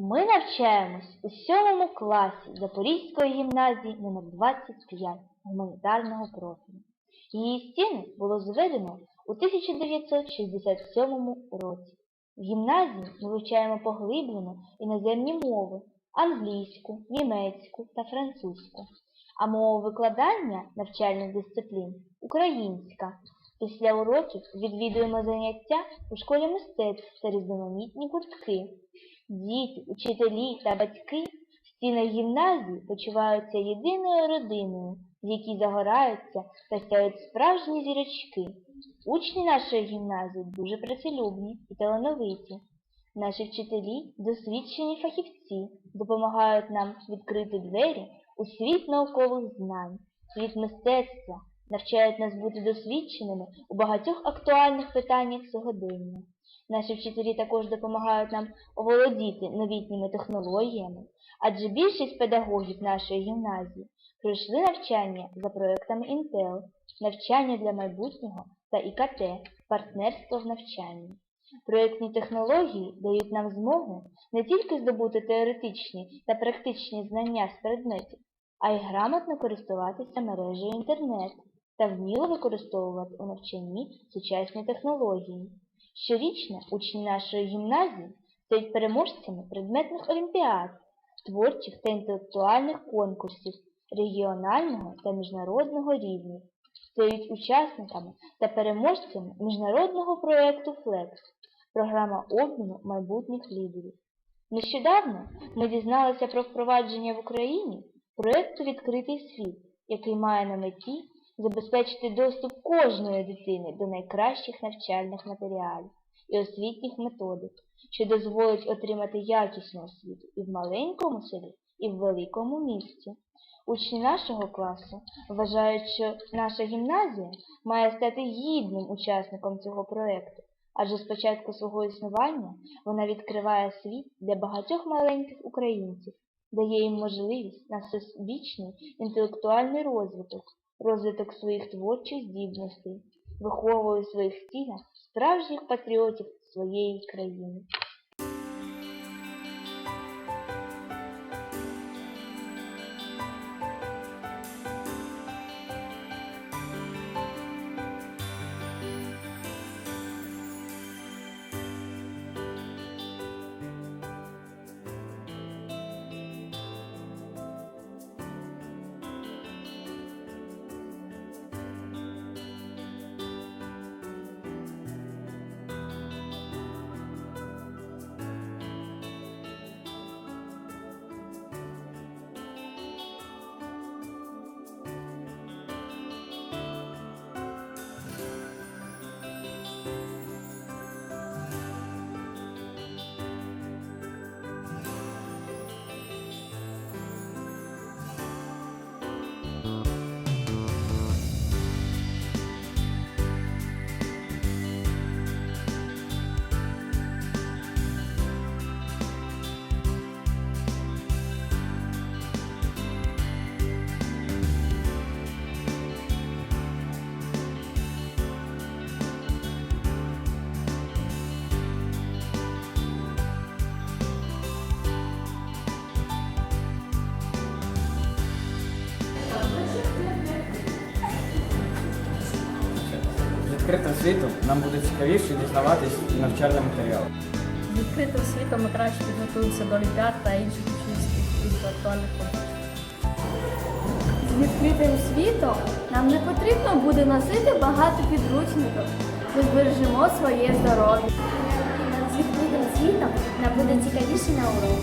Ми навчаємось у сьомому класі Запорізької гімназії номер 25 гуманітарного профілю. Її стіни було зведено у 1967 році. В гімназії ми вивчаємо поглиблено іноземні мови англійську, німецьку та французьку, а мова викладання навчальних дисциплін українська. Після уроків відвідуємо заняття у школі мистецтв та різноманітні гуртки. Діти, учителі та батьки в стінах гімназії почуваються єдиною родиною, в якій загораються та сяють справжні зірочки. Учні нашої гімназії дуже працелюбні і талановиті. Наші вчителі досвідчені фахівці допомагають нам відкрити двері у світ наукових знань, світ мистецтва, навчають нас бути досвідченими у багатьох актуальних питаннях сьогодення. Наші вчителі також допомагають нам оволодіти новітніми технологіями, адже більшість педагогів нашої гімназії пройшли навчання за проектами Intel, навчання для майбутнього та ІКТ, партнерство в навчанні. Проєктні технології дають нам змогу не тільки здобути теоретичні та практичні знання з предметів, а й грамотно користуватися мережею інтернет та вміло використовувати у навчанні сучасні технології. Щорічно учні нашої гімназії стають переможцями предметних олімпіад, творчих та інтелектуальних конкурсів регіонального та міжнародного рівнів, стають учасниками та переможцями міжнародного проєкту FLEX – програма обміну майбутніх лідерів. Нещодавно ми дізналися про впровадження в Україні проєкту Відкритий світ, який має на меті забезпечити доступ кожної дитини до найкращих навчальних матеріалів і освітніх методик, що дозволить отримати якісну освіту і в маленькому селі, і в великому місті. Учні нашого класу вважають, що наша гімназія має стати гідним учасником цього проєкту, адже з початку свого існування вона відкриває світ для багатьох маленьких українців, дає їм можливість на всебічний інтелектуальний розвиток, розвиток своїх творчих здібностей, виховує у своїх стінах справжніх патріотів своєї країни. З відкритим світом нам буде цікавіше дізнаватись і навчальні матеріали. З відкритим світом ми краще підготуємося до олімпіад та інших учнівських інтелектуальних конкурсів. З відкритим світом нам не потрібно буде носити багато підручників. Ми збережемо своє здоров'я. З відкритим світом нам буде цікавіше на урок.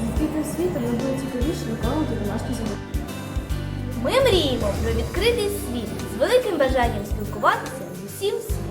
З відкритим світом нам буде цікавіше виконувати домашні завдання. Ми мріємо про відкритий світ з великим бажанням спілкуватися з усім світом.